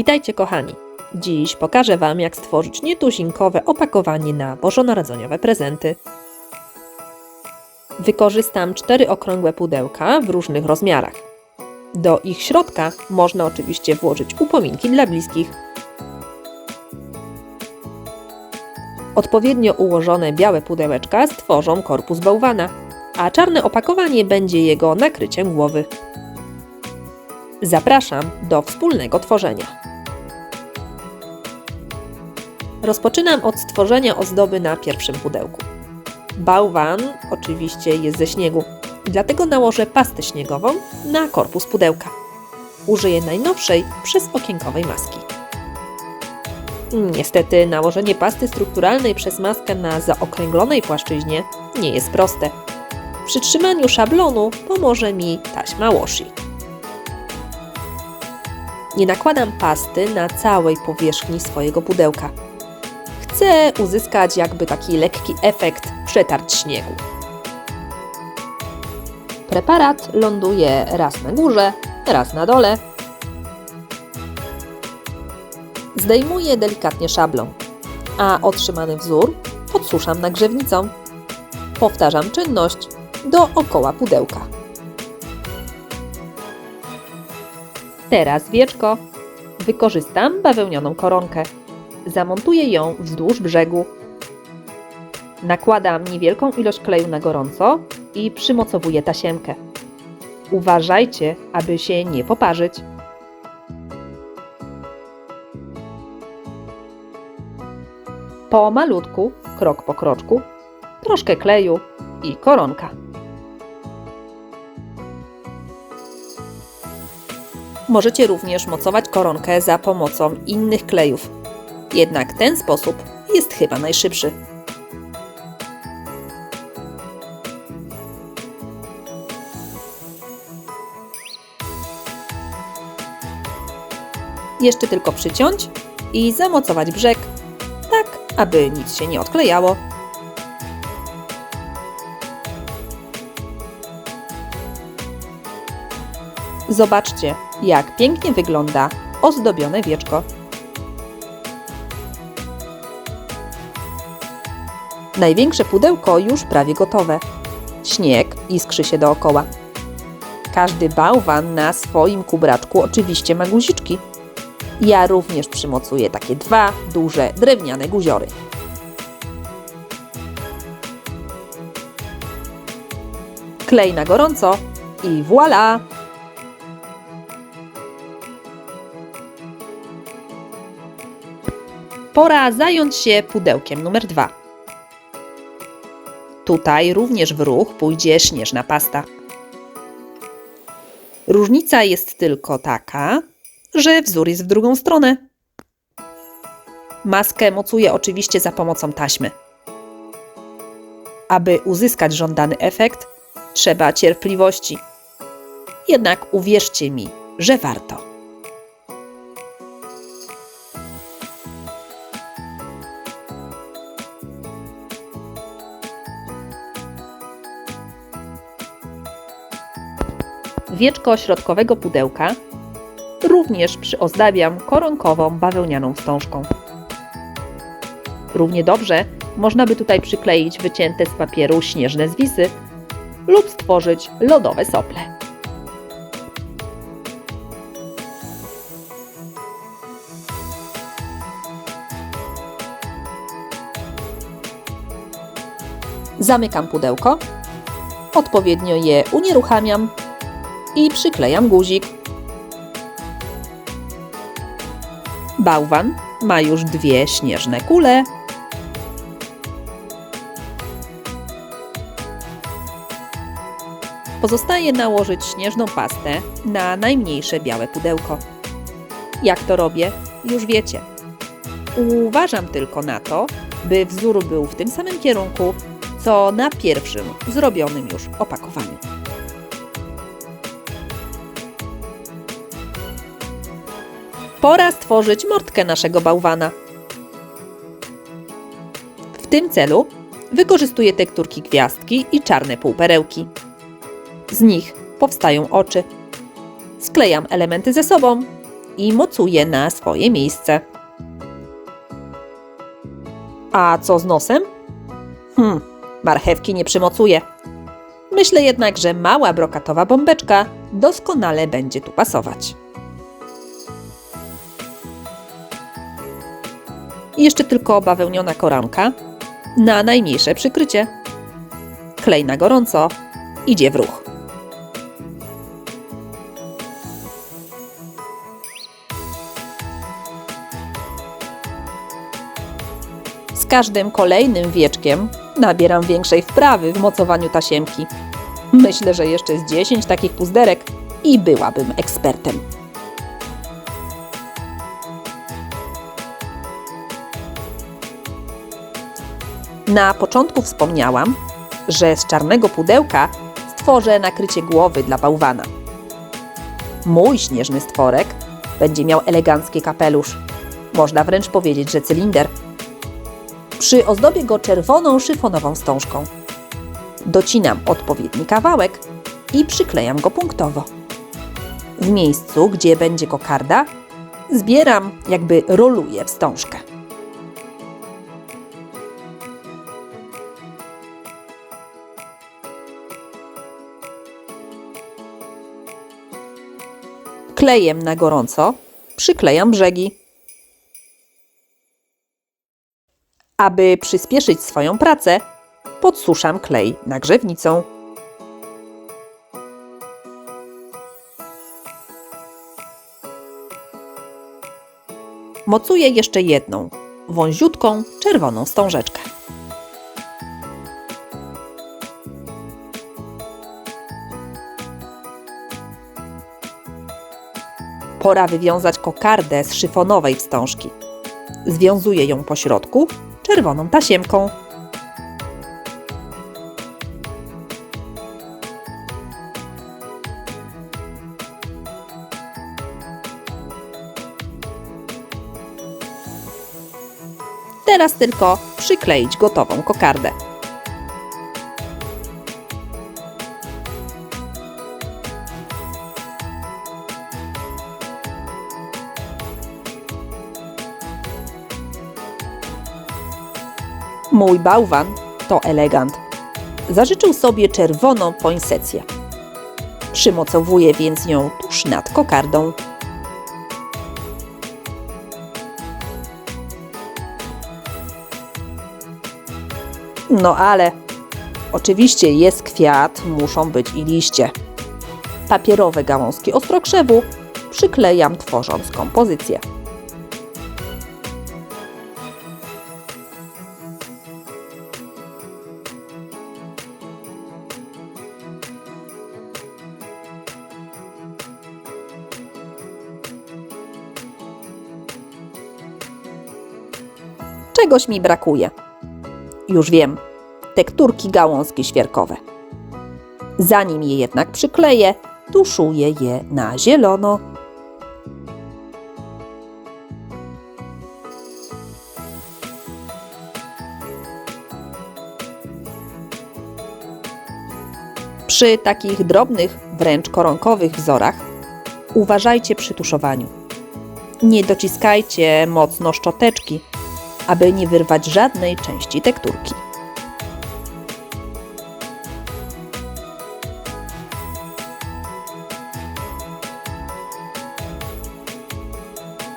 Witajcie kochani! Dziś pokażę Wam, jak stworzyć nietuzinkowe opakowanie na bożonarodzeniowe prezenty. Wykorzystam cztery okrągłe pudełka w różnych rozmiarach. Do ich środka można oczywiście włożyć upominki dla bliskich. Odpowiednio ułożone białe pudełeczka stworzą korpus bałwana, a czarne opakowanie będzie jego nakryciem głowy. Zapraszam do wspólnego tworzenia. Rozpoczynam od stworzenia ozdoby na pierwszym pudełku. Bałwan oczywiście jest ze śniegu, dlatego nałożę pastę śniegową na korpus pudełka. Użyję najnowszej przyzokienkowej maski. Niestety nałożenie pasty strukturalnej przez maskę na zaokrąglonej płaszczyźnie nie jest proste. W przytrzymaniu szablonu pomoże mi taśma washi. Nie nakładam pasty na całej powierzchni swojego pudełka. Chcę uzyskać jakby taki lekki efekt przetarć śniegu. Preparat ląduje raz na górze, raz na dole. Zdejmuję delikatnie szablon, a otrzymany wzór podsuszam nagrzewnicą. Powtarzam czynność dookoła pudełka. Teraz wieczko. Wykorzystam bawełnioną koronkę. Zamontuję ją wzdłuż brzegu. Nakładam niewielką ilość kleju na gorąco i przymocowuję tasiemkę. Uważajcie, aby się nie poparzyć. Po malutku, krok po kroczku, troszkę kleju i koronka. Możecie również mocować koronkę za pomocą innych klejów. Jednak ten sposób jest chyba najszybszy. Jeszcze tylko przyciąć i zamocować brzeg, tak aby nic się nie odklejało. Zobaczcie, jak pięknie wygląda ozdobione wieczko. Największe pudełko już prawie gotowe. Śnieg iskrzy się dookoła. Każdy bałwan na swoim kubraczku oczywiście ma guziczki. Ja również przymocuję takie dwa duże drewniane guziory. Klej na gorąco i voilà! Pora zająć się pudełkiem numer dwa. Tutaj również w ruch pójdzie śnieżna pasta. Różnica jest tylko taka, że wzór jest w drugą stronę. Maskę mocuję oczywiście za pomocą taśmy. Aby uzyskać żądany efekt, trzeba cierpliwości. Jednak uwierzcie mi, że warto. Wieczko środkowego pudełka również przyozdabiam koronkową bawełnianą wstążką. Równie dobrze można by tutaj przykleić wycięte z papieru śnieżne zwisy lub stworzyć lodowe sople. Zamykam pudełko, odpowiednio je unieruchamiam i przyklejam guzik. Bałwan ma już dwie śnieżne kule. Pozostaje nałożyć śnieżną pastę na najmniejsze białe pudełko. Jak to robię, już wiecie. Uważam tylko na to, by wzór był w tym samym kierunku, co na pierwszym zrobionym już opakowaniu. Pora stworzyć mordkę naszego bałwana. W tym celu wykorzystuję tekturki gwiazdki i czarne półperełki. Z nich powstają oczy. Sklejam elementy ze sobą i mocuję na swoje miejsce. A co z nosem? Hmm, marchewki nie przymocuję. Myślę jednak, że mała brokatowa bombeczka doskonale będzie tu pasować. Jeszcze tylko bawełniona koronka na najmniejsze przykrycie. Klej na gorąco, idzie w ruch. Z każdym kolejnym wieczkiem nabieram większej wprawy w mocowaniu tasiemki. Myślę, że jeszcze z 10 takich puzderek i byłabym ekspertem. Na początku wspomniałam, że z czarnego pudełka stworzę nakrycie głowy dla bałwana. Mój śnieżny stworek będzie miał elegancki kapelusz. Można wręcz powiedzieć, że cylinder. Przyozdobię go czerwoną szyfonową wstążką. Docinam odpowiedni kawałek i przyklejam go punktowo. W miejscu, gdzie będzie kokarda, zbieram, jakby roluję wstążkę. Klejem na gorąco przyklejam brzegi. Aby przyspieszyć swoją pracę, podsuszam klej nagrzewnicą. Mocuję jeszcze jedną, wąziutką, czerwoną wstążeczkę. Pora wywiązać kokardę z szyfonowej wstążki. Związuję ją po środku czerwoną tasiemką. Teraz tylko przykleić gotową kokardę. Mój bałwan to elegant. Zażyczył sobie czerwoną poinsetcję. Przymocowuję więc ją tuż nad kokardą. No ale oczywiście jest kwiat, muszą być i liście. Papierowe gałązki ostrokrzewu przyklejam tworząc kompozycję. Czegoś mi brakuje. Już wiem, tekturki gałązki świerkowe. Zanim je jednak przykleję, tuszuję je na zielono. Przy takich drobnych, wręcz koronkowych wzorach uważajcie przy tuszowaniu. Nie dociskajcie mocno szczoteczki, aby nie wyrwać żadnej części tekturki.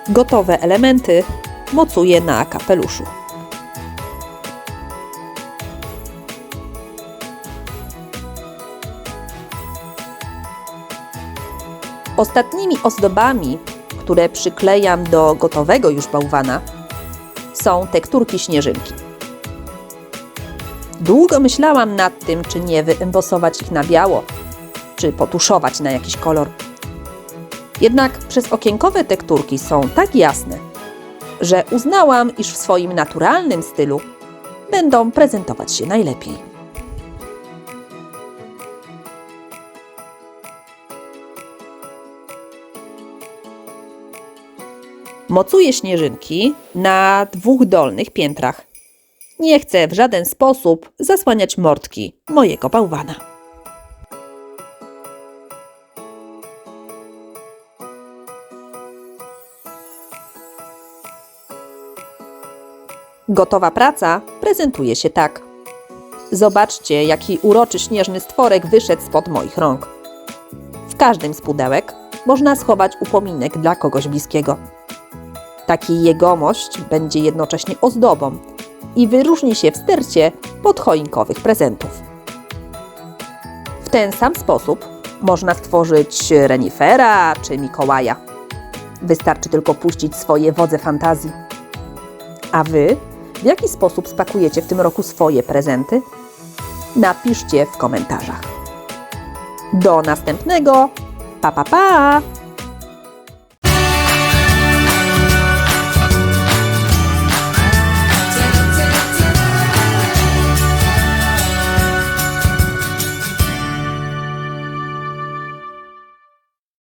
Gotowe elementy mocuję na kapeluszu. Ostatnimi ozdobami, które przyklejam do gotowego już bałwana, są tekturki śnieżynki. Długo myślałam nad tym, czy nie wyembosować ich na biało, czy potuszować na jakiś kolor. Jednak przez tekturki są tak jasne, że uznałam, iż w swoim naturalnym stylu będą prezentować się najlepiej. Mocuję śnieżynki na dwóch dolnych piętrach. Nie chcę w żaden sposób zasłaniać mordki mojego bałwana. Gotowa praca prezentuje się tak. Zobaczcie, jaki uroczy śnieżny stworek wyszedł spod moich rąk. W każdym z pudełek można schować upominek dla kogoś bliskiego. Taki jegomość będzie jednocześnie ozdobą i wyróżni się w stercie podchoinkowych prezentów. W ten sam sposób można stworzyć renifera czy Mikołaja. Wystarczy tylko puścić swoje wodze fantazji. A wy w jaki sposób spakujecie w tym roku swoje prezenty? Napiszcie w komentarzach. Do następnego. Pa pa pa!